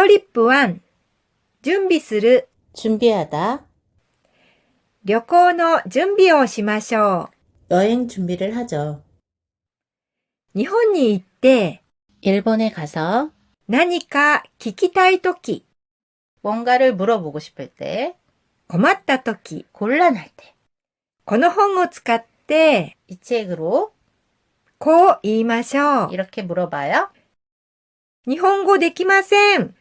トリップ1、準備する、 준비하다. 旅行の準備をしましょ 여행 준비를 하죠. う。日本に行って、 일본에 가서 何か聞きたいとき、 뭔가를 물어보고 싶을 때, 困ったとき、 곤란할 때, この本を使って、 이 책으로 こう言いましょう。 이렇게 물어봐요. 日本語できません。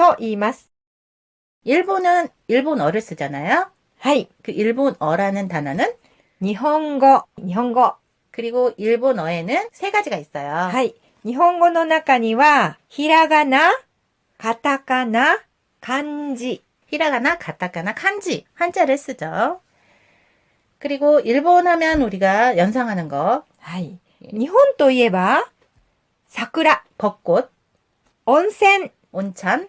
と言います。 일본은 일본어를 쓰잖아요. はい。 그 일본어라는 단어는 日本語、日本語。 그리고 일본어에는 세 가지가 있어요. はい。日本語の中には、ひらがな、カタカナ、漢字。 히라가나, 가타카나, kanji 한자를 쓰죠. 그리고 일본 하면 우리가 연상하는 거 はい。日本といえば、桜、 벚꽃, 温泉、 온천,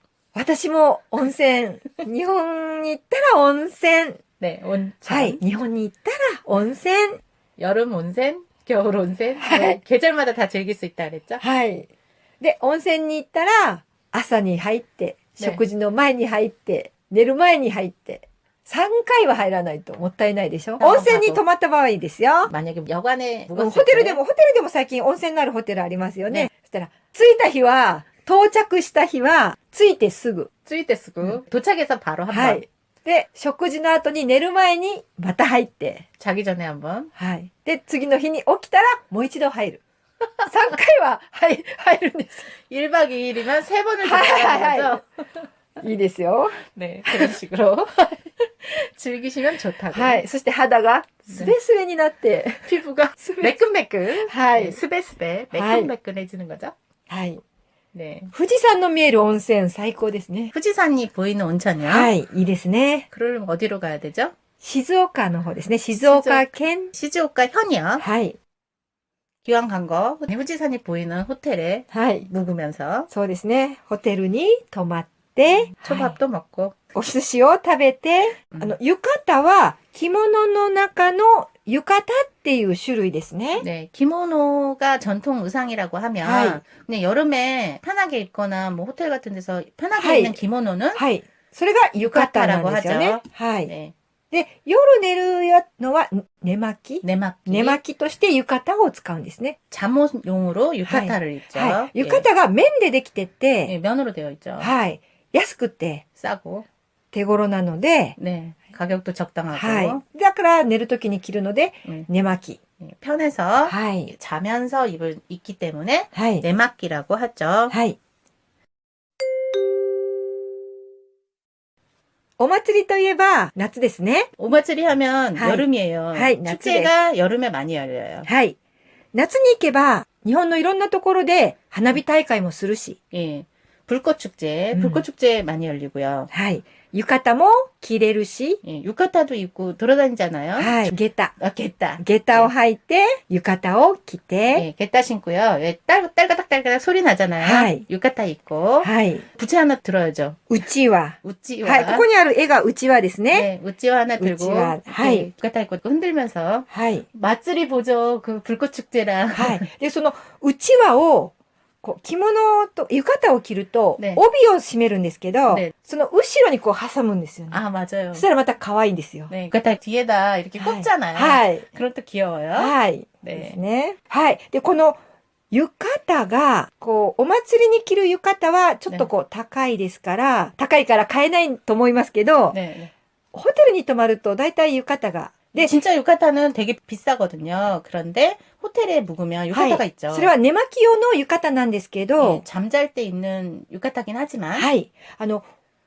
私も温泉。日本に行ったら温泉。 네, 온천. はい。日本に行ったら温泉。 여름 온천, 겨울 온천. 네. 네, 계절마다 다 즐길 수 있다 그랬죠? はい。で、温泉に行ったら、朝に入って、ね食事の前に入って、寝る前に入って、3回は入らないともったいないでしょあ温泉に泊まった場合ですよ。 만약에 여관에 ホ 묵었을 テル 때 でも、ホテルでも最近温泉のあるホテルありますよね。ねそしたら、着いた日は、 到着した日は、着いてすぐ。 쯔이 때 쓰고 음. 도착해서 바로 한번 はい。で、食事の後に寝る前にまた入って。 자기 전에 한번 はい。で、次の日に起きたらもう一度入る。3回は入入るんです。 1박 2일이면 세 번을 하이, 들어가는 거죠. いいですよ。 네, 그런 식으로 즐기시면 좋다고. はい。そして肌がスベスベになって。 피부가 スベ 매끈매끈, は 네, い。 스베스베, 하이. 매끈매끈해지는 거죠. はい。 네, 富士山の見える温泉最高ですね。 후지산이 보이는 온천이요. はい。いいですね。 그러려면 어디로 가야 되죠? 静岡の方ですね。静岡県。 시즈오카 현이요. はい。 기왕 간 거, 후지산이 보이는 호텔에 はい。 묵으면서 そうですね。ホテルに泊まっ て、はい 초밥도 먹고 お寿司を食べて、うんあの、浴衣は着物の中の浴衣っていう種類ですね。 네, 기모노가 전통 의상이라고 하면 하이. 그냥 여름에 편하게 입거나 뭐 호텔 같은 데서 편하게 하이. 입는 기모노는 はい。それが浴衣なんですよね浴衣ラ。はい。 네, で、夜寝るやのは寝巻き 내막기 寝巻きとして浴衣を使うんですね。 잠옷용으로 유카타를 입죠. はい。 예. 浴衣が綿でできてて、 예, 면으로 되어 있죠. はい。 安くて 싸고 手頃なので、 네, 가격도 적당하고 はい。だから寝るときに着るので、 음, 寝巻き。 예, 편해서 はい。 자면서 입을 입기 때문에 はい。 내막기라고 하죠. はい。お祭りといえば夏ですね。 오마츠리 하면 하이. 여름이에요. 하이, 축제가 여름에 많이 열려요. はい。夏に行けば、日本のいろんなところで花火大会もするし、 예. 불꽃 축제, 음. 불꽃 축제 많이 열리고요. はい。浴衣も着れるし、 예, 유카타도 입고 돌아다니잖아요. はい。下駄。 아, 겠다. 下駄を履いて、浴衣を着て、 예, 겠다 신고요. 예, 딸, 딸가닥 딸가닥 소리 나잖아요. 하이. 유카타 입고. はい。 부채 하나 들어야죠. うちわ。 우찌와. はい。ここにある絵がうちわですね。 네, 우찌와 하나 들고. 우찌와, 하이. 예, 유카타 입고 흔들면서. はい。 맛들이 보죠. 그 불꽃 축제랑. はい。で、そのうちわを、 こう着物と浴衣を着ると、ね帯を締めるんですけど、ねその後ろにこう挟むんですよね。 아, 맞아요. そしたらまた可愛いんですよ。 네, 유카타 뒤에다 이렇게 はい 꼽잖아요. はい。 그럼 또 귀여워요. はい。です 네. ね。はい。で、この浴衣が、こう、お祭りに着る浴衣はちょっとこう高いですから、高いから買えないと思いますけど、 네, 네. ホテルに泊まると大体浴衣が。 で、 진짜 유카타는 되게 비싸거든요. 그런데 호텔에 묵으면 유카타가 있죠. それは寝巻き用の浴衣なんですけど 예, 、 잠잘 때 입는 유카타긴 하지만 はい。あの、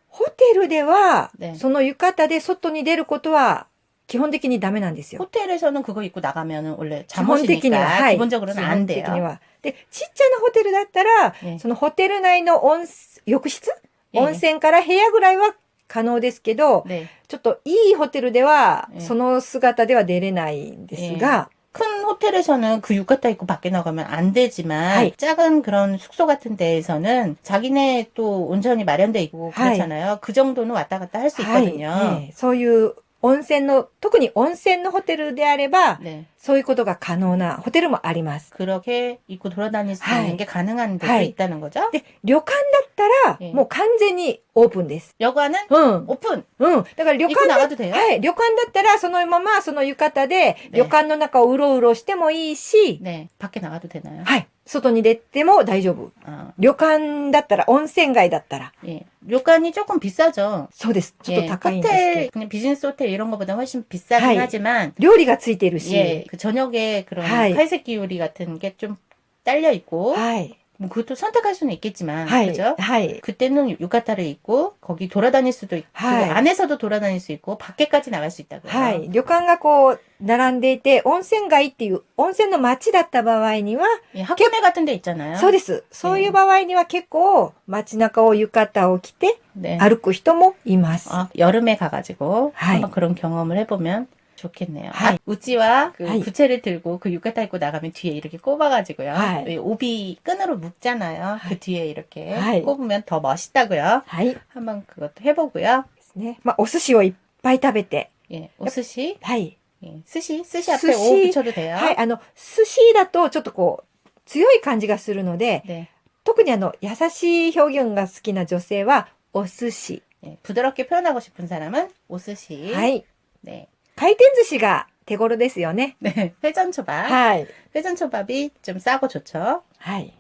ホテルでは、ねその浴衣で外に出ることは基本的にダメなんですよ。 호텔에서는 그거 입고 나가면 원래 基本的には、 잠옷이니까 はい。 기본적으로는 基 안 本的に 돼요. は。で、ちっちゃなホテルだったら、 예. そのホテル内の温浴室 예. 温泉から部屋ぐらいは 可能ですけど、 네. ちょっといいホテルでは、ええその姿では出れないんですが、 큰 호텔에서는 그 유카타 입고 밖에 나가면 안 되지만 하이. 작은 그런 숙소 같은 데에서는 자기네 또 온천이 마련돼 있고 하이. 그렇잖아요. 그 정도는 왔다 갔다 할 수 はい、 있거든요. ええそういう 温泉の、特に温泉のホテルであれば、 네. そういうことが可能なホテルもあります。 그렇게 입고 돌아다닐 수 하이. 있는 게 가능한 데도 하이. 있다는 거죠. で、旅館だったら、ええもう完全にオープンです。 여관은 うん。 오픈. うん。だから旅 입고 館だ 나가도 돼요? はい。旅館だったら、そのまま、その浴衣で、ね旅館の中をうろうろしてもいいし、 네. 밖에 나가도 되나요? はい。 外に出ても大丈夫。 아, 旅館だったら、温泉街だったら、 예.旅館이 조금 비싸죠. そうです。ちょっ 예. と高いんですけ 호텔, 그냥 비즈니스 호텔 이런 거보다 훨씬 비싸긴 하이. 하지만 ど、料理がついているし、 예, 그 저녁에 그런 하이. 칼색 기울이 같은 게 좀 딸려 있고 はい。 뭐 그것도 선택할 수는 있겠지만 はい。 그죠? はい。 그때는 유카타를 입고 거기 돌아다닐 수도 있고 하이. 안에서도 돌아다닐 수 있고 밖에까지 나갈 수 있다고요. はい。旅館がこう、並んでいて、温泉街っていう、温泉の街だった場合には、 예, 학교내 같은 데 있잖아요. そうです。そういう場合には結構、街中を浴衣を着て 네. 歩く人もいます。 아, 여름에 가가지고 하이. 한번 그런 경험을 해보면 좋겠네요. 하이. 아, 우찌와 그 하이. 부채를 들고 그 유카타 입고 나가면 뒤에 이렇게 꼽아가지고요. 하이. 왜 오비 끈으로 묶잖아요. 그 뒤에 이렇게 하이. 꼽으면 더 멋있다고요. はい。で 한번 그것도 해보고요. すね。まあ、お寿司をいっぱい食べて、 예, 오스시, はい。 예, 스시, 스시 앞에 스시. 오 붙여도 돼요. はい。あの、寿司だとちょっとこう、強い感じがするので、 네, 特にあの、優しい表現が好きな女性は、お寿司。 예, 부드럽게 표현하고 싶은 사람은 오스시. はい。 네, 回転寿司が手頃ですよね。 네, 회전초밥. はい。 회전초밥이 좀 싸고 좋죠. はい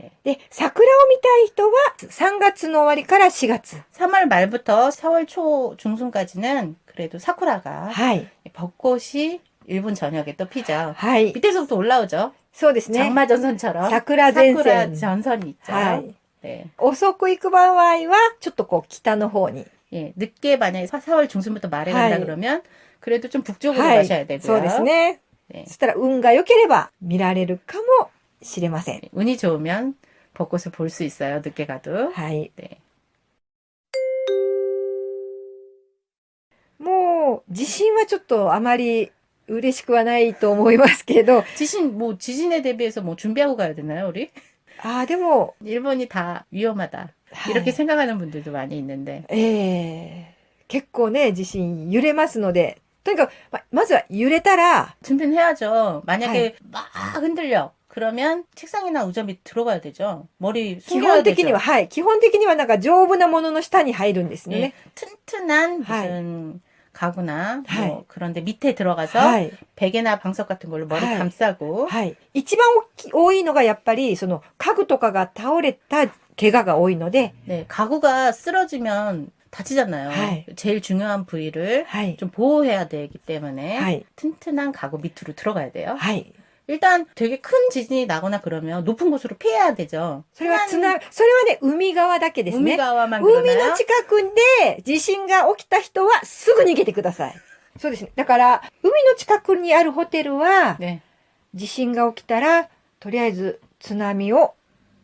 ね。で、桜を見たい人は3月の終わりから4月。 3월 말부터 4월 초 중순까지는 그래도 사쿠라가 はい。 벚꽃이 일본 전역에 또 피죠. はい。 밑에서부터 올라오죠. そうですね。 장마전선처럼 桜前 사쿠라 線。 전선이 있죠. はい。 네. 遅く行く場合は、ちょっとこう北の方に。 예, 늦게 만약에 4월 중순부터 말에 간다 하이. 그러면 그래도 좀 북쪽으로 はい 가셔야 되고요. そうですね。 네. そしたら運が良ければ見られるかもしれません。 운이 좋으면 벚꽃을 볼 수 있어요. 늦게 가도. はい。 네. もう、地震はちょっとあまり嬉しくはないと思いますけど、 지신 뭐 지진에 대비해서 뭐 준비하고 가야 되나요, 우리? ああ、でも、 일본이 다 위험하다. はい 이렇게 생각하는 분들도 많이 있는데. ええ結構ね、地震揺れますので、とにかく、ま、まずは揺れたら、 준비는 해야죠. 만약에 하이. 막 흔들려. 그러면 책상이나 의자 밑 들어가야 되죠. 머리 基 숨겨야 本的 되죠. には、はい、基本的にはなんか丈夫なものの下に入るんですよ 예, ね。 튼튼한 하이. 무슨 가구나 하이. 뭐 그런데 밑에 들어가서 はい。 베개나 방석 같은 걸로 머리 하이. 감싸고 はい。一番大き多いのがやっぱり、その家具とかが倒れた怪我が多いので、 네, 가구가 쓰러지면 다치잖아요. 하이. 제일 중요한 부위를 はい。 좀 보호해야 되기 때문에 はい。 튼튼한 가구 밑으로 들어가야 돼요. はい。 일단 되게 큰 지진이 나거나 그러면 높은 곳으로 피해야 되죠. それはつな、それはね、海側だけですね。 우미가와만 海 그러나요? の近くで地震が起きた人はすぐ逃げてください。そうですね。だから、海の近くにあるホテルは、 네. 地震が起きたら、とりあえず津波を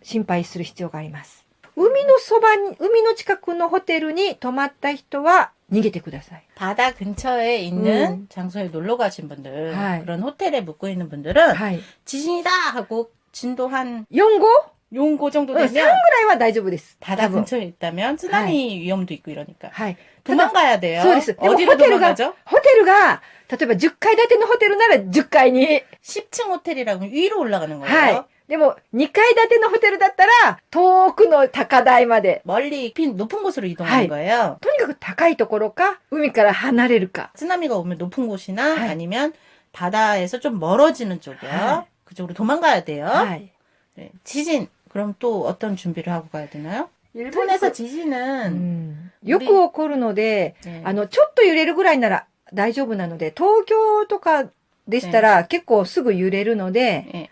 心配する必要があります。海のそばに、海の近くのホテルに泊まった人は 逃げてください。 바다 근처에 있는 음. 장소에 놀러 가신 분들, 하이. 그런 호텔에 묵고 있는 분들은 はい。 지진이다 하고 진도 한 4号 용고 정도 うん、3 되면 ぐらいは大丈夫です。 바다 多分 근처에 있다면 쓰나미 위험도 있고 이러니까 はい。ただ、 도망가야 돼요. 네. 소리스. 어디로 호텔가- 도망가죠? ホテルが、例えば10階建てのホテルなら10階に。 10층 호텔이라고 위로 올라가는 거예요. はい。 でも、2階建てのホテルだったら、遠くの高台まで。 멀리 핀 높은 곳으로 이동하는 하이. 거예요. とにかく高いところか、海から離れるか。 쓰나미가 오면 높은 곳이나 하이. 아니면 바다에서 좀 멀어지는 쪽이요. 하이. 그쪽으로 도망가야 돼요. はい。 네. 지진. 그럼 또 어떤 준비를 하고 가야 되나요? 일본에서 지진은 うんよく起こるので、 네. あの、ちょっと揺れるぐらいなら大丈夫なので、東京とかでしたら結構すぐ揺れるので、 예.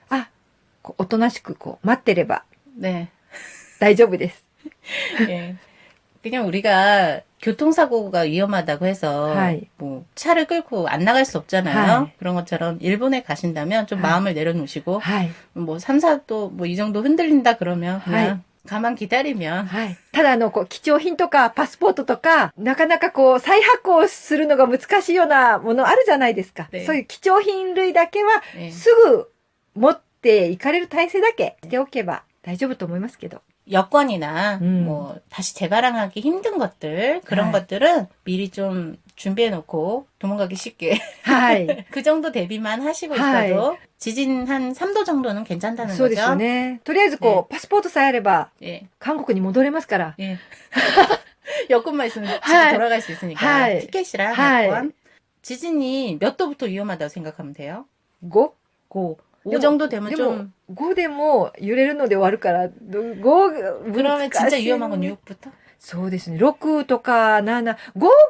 こうおとなしくこう待ってれば 네. 大丈夫です。 예. 그냥 우리가 교통사고가 위험하다고 해서 하이. 뭐 차를 끌고 안 나갈 수 없잖아요. 하이. 그런 것처럼 일본에 가신다면 좀 하이. 마음을 내려놓으시고 はい。 뭐 3, 4도 뭐 이 정도 흔들린다 그러면 그냥 하이. 가만 기다리면 はい。ただ、あの、こう、貴重品とか、パスポートとか、なかなかこう、再発行するのが難しいようなものあるじゃないですか。ねそういう貴重品類だけは、 예. すぐ持って 行かれる体制だけしておけば大丈夫と思いますけど。 여권이나 음. 뭐 다시 재발행하기 힘든 것들 그런 하이. 것들은 미리 좀 준비해 놓고 도망가기 쉽게 はい。 그 정도 대비만 하시고 하이. 있어도 지진 한 3도 정도는 괜찮다는 そうですよ 거죠. ね。とりあえずこう、パスポートさえあれば、 예. 韓国に戻れますから。 예. 여권만 있으면 집에 하이. 돌아갈 수 있으니까 하이. 티켓이랑 하이. 여권. 지진이 몇 도부터 위험하다고 생각하면 돼요? 5? 5. 5 でも 정도 되면 で 좀 も、5でも揺れるので終わるから、5、 그러면 진짜 이 위험한 건 6부터? そうですね。6とか7、5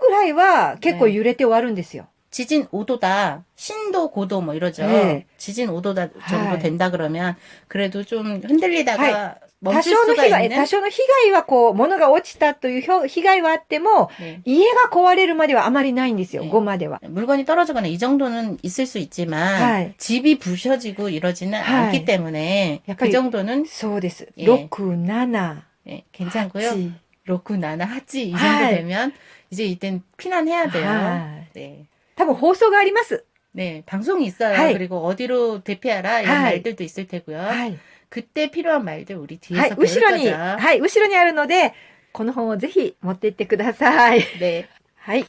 ぐらいは結構揺れて終わるんですよ。 지진 5도다, 신도 고도 뭐 이러죠. 네. 지진 5도다 정도 하이. 된다 그러면 그래도 좀 흔들리다가 多 멈출 少の 수가 被害、 있는 多少の被害はこう、物が落ちたというひょ被害はあっても、 네. 家が壊れるまではあまりないんですよ。ね5までは。 물건이 떨어지거나 이 정도는 있을 수 있지만 하이. 집이 부셔지고 이러지는 하이. 않기 때문에 약간 그 정도는 そうです。 예. 6、7、 예, 괜찮고요. 8 로크 나나 하지 이 정도 하이. 되면 이제 이땐 피난해야 돼요. はい。 네. 多分放送があります。 네, 방송이 있어요. 하이. 그리고 어디로 대피하라 이런 하이. 말들도 있을 테고요. はい。 그때 필요한 말들 우리 は 뒤에서 い。 배울 後ろに、 거죠. はい。後ろにあるので、この本をぜひ持って行ってください。 네. はい。